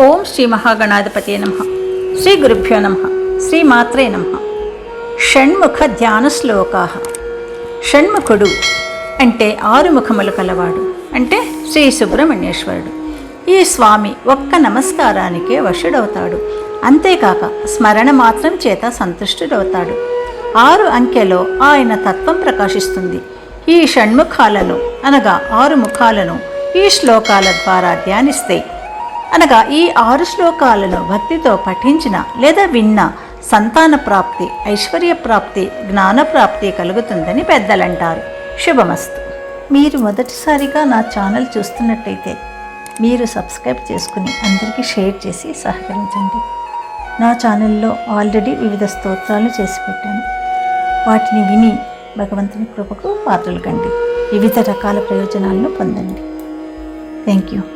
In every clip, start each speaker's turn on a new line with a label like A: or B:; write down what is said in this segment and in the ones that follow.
A: ఓం శ్రీ మహాగణాధిపతి నమ. శ్రీ గురుభ్యో నమ. శ్రీ మాత్రే నమ. షణ్ముఖ ధ్యాన శ్లోకా. షణ్ముఖుడు అంటే ఆరు ముఖములు కలవాడు అంటే శ్రీ సుబ్రహ్మణ్యేశ్వరుడు. ఈ స్వామి ఒక్క నమస్కారానికే వశుడవుతాడు. అంతేకాక స్మరణ మాత్రం చేత సంతుష్టుడవుతాడు. ఆరు అంకెలో ఆయన తత్వం ప్రకాశిస్తుంది. ఈ షణ్ముఖాలను అనగా ఆరు ముఖాలను ఈ శ్లోకాల ద్వారా ధ్యానిస్తే అనగా ఈ ఆరు శ్లోకాలను భక్తితో పఠించిన లేదా విన్న సంతాన ప్రాప్తి ఐశ్వర్య ప్రాప్తి జ్ఞాన ప్రాప్తి కలుగుతుందని పెద్దలంటారు. శుభమస్తు. మీరు మొదటిసారిగా నా ఛానల్ చూస్తున్నట్టయితే మీరు సబ్స్క్రైబ్ చేసుకుని అందరికీ షేర్ చేసి సహకరించండి. నా ఛానల్లో ఆల్రెడీ వివిధ స్తోత్రాలు చేసి పెట్టాను. వాటిని విని భగవంతుని కృపకు పాత్రలు కండి. వివిధ రకాల ప్రయోజనాలను పొందండి. Thank you.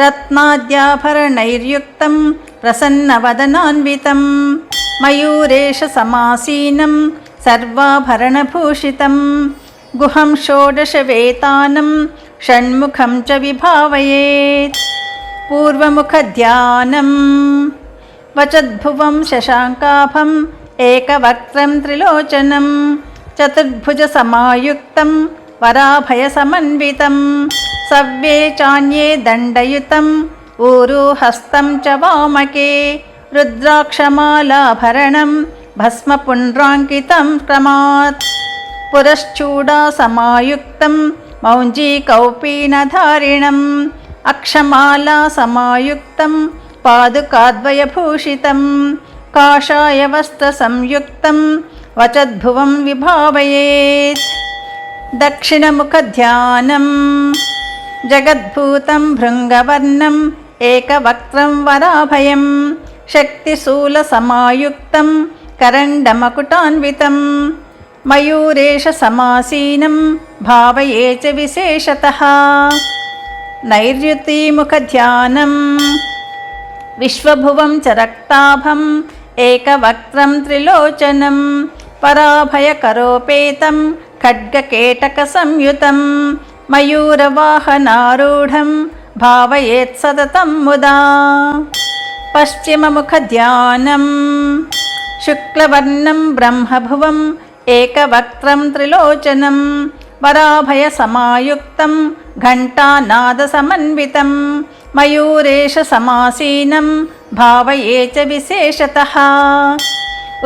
A: ధారిణం వజ్రప్రవాళ వైడూర్య ప్రత్యుప్తమకటాన్వితం పీతాంబర విభూషాఢ్యం దివ్యగంధానులేపనం రత్నాద్యాభరణైర్యుక్తం ప్రసన్నవదనాన్వితం మయూరేష సమాసీనం సర్వాభరణభూషితం గుహం షోడశవేతానం షణ్ముఖం చ విభావయేత్ సవ్యే చాన్యే దండయుతం ఊరు హస్తం చ వామకే. రుద్రాక్షమాలాభరణం భస్మపుండ్రాంకితం క్రమాత్. పురశ్చూడాసమాయుక్తం మౌంజీకౌపీనధారిణం అక్షమాలాసమాయుక్తం పాదుకాద్వయభూషితం. కాషాయవస్త్రసంయుక్తం వచద్భువం విభావయేత్. దక్షిణముఖధ్యానం. జగద్భూతం భృంగవర్ణం ఏకవక్త్రం వరాభయం శక్తిశూలసమాయుక్తం కరండమకుటాన్వితం మయూరేష సమాసీనం భావయే చ విశేషతః. నైర్యుతిముఖధ్యానం విశ్వభువం చ రక్తాభం ఏకవక్త్రం త్రిలోచనం పరాభయకరోపేతం ఖడ్గకేటకసంయుతం మయూరవాహనారూఢం భావయేత్ సతతం ముదా. పశ్చిమముఖధ్యానం శుక్లవర్ణం బ్రహ్మభువం ఏకవక్త్రం త్రిలోచనం వరాభయసమాయుక్తం ఘంటానాదసమన్వితం మయూరేష సమాసీనం భావయే చ విశేషతః.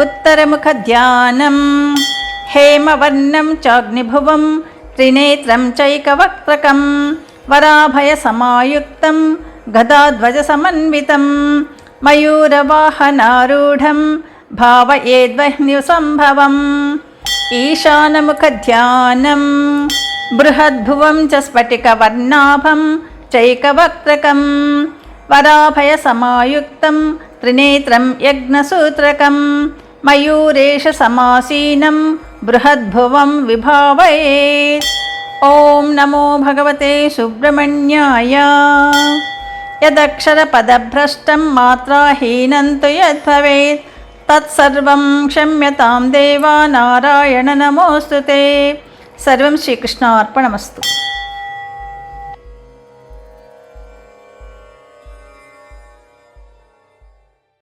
A: ఉత్తరముఖధ్యానం హేమవర్ణం చాగ్నిభువం త్రినేత్రం చైకవక్త్రకం వరాభయసమాయుక్తం గదాధ్వజసమన్వితం మయూరవాహనారూఢం భావయేద్వహ్న్యుసంభవం ఈశానముఖధ్యానం బృహద్భువం చ స్ఫటికవర్ణాభం చైకవక్త్రకం వరాభయసమాయుక్తం త్రినేత్రం యజ్ఞసూత్రకం మయూరేష సమాసీనం బృహద్భువం విభావయేత్ ఓం నమో భగవతే సుబ్రహ్మణ్యాయ. యదక్షరపదభ్రష్టం మాత్రాహీనం తు యద్భవేత్ తత్సర్వం క్షమ్యతాం దేవా నారాయణ నమోస్తు సర్వం శ్రీకృష్ణార్పణమస్తు.